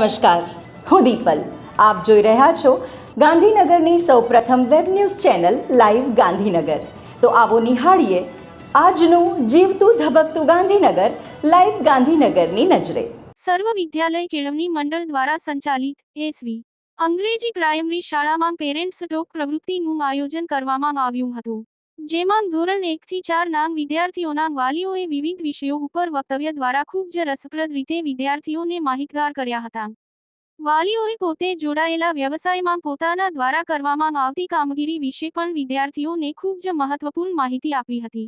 નમસ્કાર, હું દીપલ. આપ જોઈ રહ્યા છો ગાંધીનગરની સૌપ્રથમ web news channel live Gandhinagar. તો આવો નિહાળીએ આજનું જીવતું ધબકતું ગાંધીનગર, લાઈવ ગાંધીનગરની નજરે. સર્વ વિદ્યાલય કેળવણી મંડળ દ્વારા સંચાલિત એસવી, અંગ્રેજી પ્રાઇમરી શાળામાં પેરેન્ટ્સ ટોક પ્રવૃત્તિનું આયોજન કરવામાં આવ્યું હતું. જેમાં ધોરણ એકથી ચાર નાંગ વિદ્યાર્થીઓના વાલીઓએ વિવિધ વિષયો ઉપર વક્તવ્ય દ્વારા ખૂબ જ રસપ્રદ રીતે વિદ્યાર્થીઓને માહિતગાર કર્યા હતા. વાલીઓએ પોતે જોડાયેલા વ્યવસાયમાં પોતાના દ્વારા કરવામાં આવતી કામગીરી વિશે પણ વિદ્યાર્થીઓને ખૂબ જ મહત્વપૂર્ણ માહિતી આપી હતી.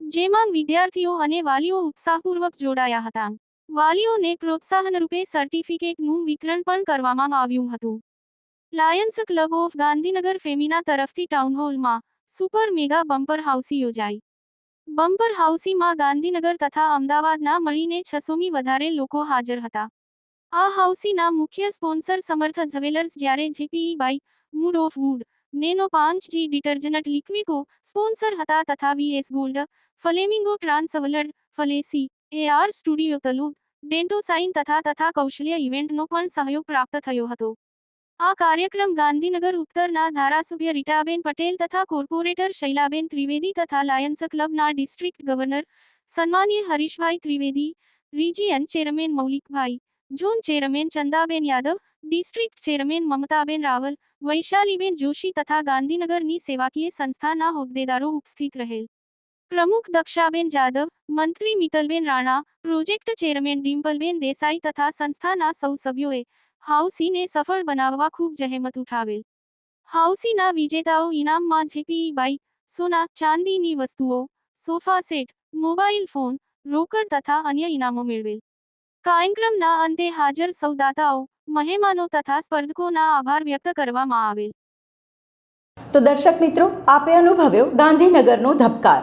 જેમાં વિદ્યાર્થીઓ અને વાલીઓ ઉત્સાહપૂર્વક જોડાયા હતા. વાલીઓને પ્રોત્સાહન રૂપે સર્ટિફિકેટનું વિતરણ પણ કરવામાં આવ્યું હતું. Lions Club of Gandhinagar Femina તરફથી ટાઉન હોલમાં સુપર મેગા બમ્પર હાઉસી યોજાઈ. બમ્પર હાઉસીમાં ગાંધીનગર તથા અમદાવાદના મળીને છસોમી વધારે લોકો હાજર હતા. આ હાઉસીના મુખ્ય સ્પોન્સર સમર્થ જ્વેલર્સ જ્યારે GPE by mood of wood, nano પાંચ જી ડિટર્જન્ટ લિક્વિડો સ્પોન્સર હતા તથા વીએસ ગોલ્ડ, ફલેમિંગો ટ્રાન્સવલડ ફલેસી એઆર સ્ટુડિયો તલુ ડેન્ટો સાઇન તથા તથા કૌશલ્ય ઇવેન્ટનો પણ સહયોગ પ્રાપ્ત થયો હતો. આ કાર્યક્રમ ગાંધીનગર ઉત્તરના ધારાસભ્ય રીટાબેન પટેલ તથા કોર્પોરેટર શૈલાબેન ત્રિવેદી તથા લાયન્સ ક્લબના ડિસ્ટ્રિક્ટ ગવર્નર સન્માનીય Harishbhai Trivedi, region chairman મૌલિકભાઈ, zone chairman Chandaben Yadav, district chairman મમતાબેન Raval, વૈશાલીબેન જોશી તથા ગાંધીનગરની સેવાકીય સંસ્થાના હોદ્દેદારો ઉપસ્થિત રહેલ. પ્રમુખ દક્ષાબેન જાદવ, મંત્રી મિતલબેન રાણા, પ્રોજેક્ટ ચેરમેન ડિમ્પલબેન દેસાઈ તથા સંસ્થાના સૌ સભ્યોએ હાઉસીને સફળ બનાવવા ખૂબ જહેમત ઉઠાવેલ. હાઉસીના વિજેતાઓ ઇનામમાં જીપીઈ બાઇક સોના, ચાંદીની વસ્તુઓ, સોફા સેટ, મોબાઈલ ફોન, રોકડ તથા અન્ય ઇનામો મેળવેલ. કાર્યક્રમના અંતે હાજર સૌદાતાઓ, મહેમાનો તથા સ્પર્ધકોના આભાર વ્યક્ત કરવામાં આવેલ. તો દર્શક મિત્રો, આપે અનુભવ્યો ગાંધીનગરનો ધબકાર.